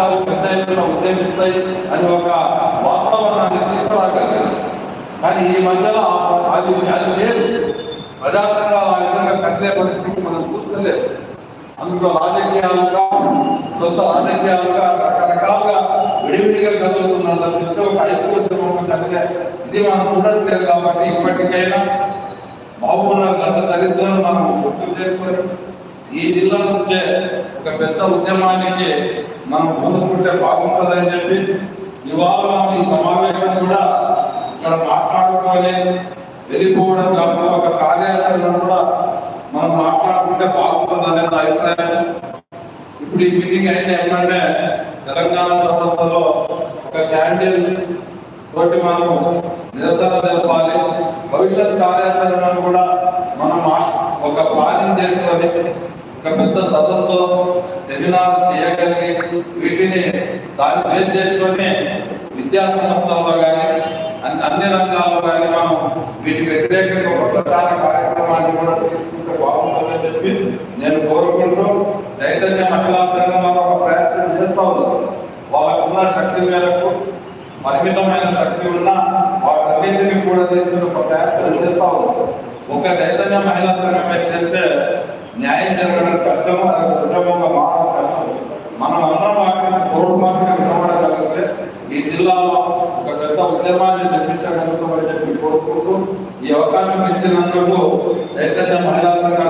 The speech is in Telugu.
సంఘాలు పెద్ద ఎత్తున ఉద్యమిస్తాయి అని ఒక వాతావరణాన్ని తీసుకురాగలిగారు. కానీ ఈ మధ్యలో అది అది లేదు. ప్రజా సంఘాలు ఆ విధంగా కట్టే పరిస్థితి మనం చూస్తలేదు. అందులో రాజకీయాలుగా సొంత రాజకీయాలుగా రకరకాలుగా విడివిడిగా కదులుతున్న దృష్టిలో ఒక ఇది మనం చూడట్లేదు కాబట్టి ఇప్పటికైనా బాగున్నారు గత చరిత్రను మనం గుర్తు చేసుకొని ఈ జిల్లా నుంచే ఒక పెద్ద ఉద్యమానికి మనం ముందుకుంటే బాగుంటుందని చెప్పి ఇవాళ మనం ఈ సమావేశం కూడా ఇక్కడ మాట్లాడుకొని వెళ్ళిపోవడం కాకుండా ఒక కార్యాచరణ కూడా మనం మాట్లాడుకుంటే బాగుంటుంది అనేది అభిప్రాయం. ఇప్పుడు ఈ మీటింగ్ అయితే ఏంటంటే తెలంగాణ సంస్థలో ఒక క్యాండిల్ తోటి మనం నిరసన తెలపాలి. భవిష్యత్ కార్యాచరణను కూడా మనం ఒక ప్లానింగ్ చేసుకొని ఒక పెద్ద సదస్సు సెమినార్ చేయగలిగి వీటిని దాన్ని బేస్ చేసుకొని విద్యా సంస్థల్లో కానీ అన్ని రంగాల్లో కానీ మనం వీటి వ్యతిరేకంగా ఒకసారి ప్రచార కార్యక్రమాన్ని కూడా తీసుకుంటే బాగుంటుందని చెప్పి నేను కోరుకుంటూ చైతన్య మహిళా సంఘం వారు ఒక ప్రయత్నం చేస్తూ ఉన్నారు వాళ్ళకున్న శక్తి మేరకు పరిమితమైన శక్తి ఉన్న వాటన్నింటినీ కూడా తీసుకుని ఒక ప్రయత్నం చేస్తూ ఉన్నారు ఒక చైతన్య మహిళా సంఘమే చేస్తే న్యాయం జరగడం కష్టము అది ఉద్యమంగా మారడం కష్టం మనం అందరం వాటిని తోడు మాత్రమే నిలబడగలిగితే ఈ జిల్లాలో ఒక పెద్ద ఉద్యమాన్ని నిర్మించగలుగుతామని చెప్పి కోరుకుంటూ ఈ అవకాశం ఇచ్చినందుకు చైతన్య మహిళా సంఘ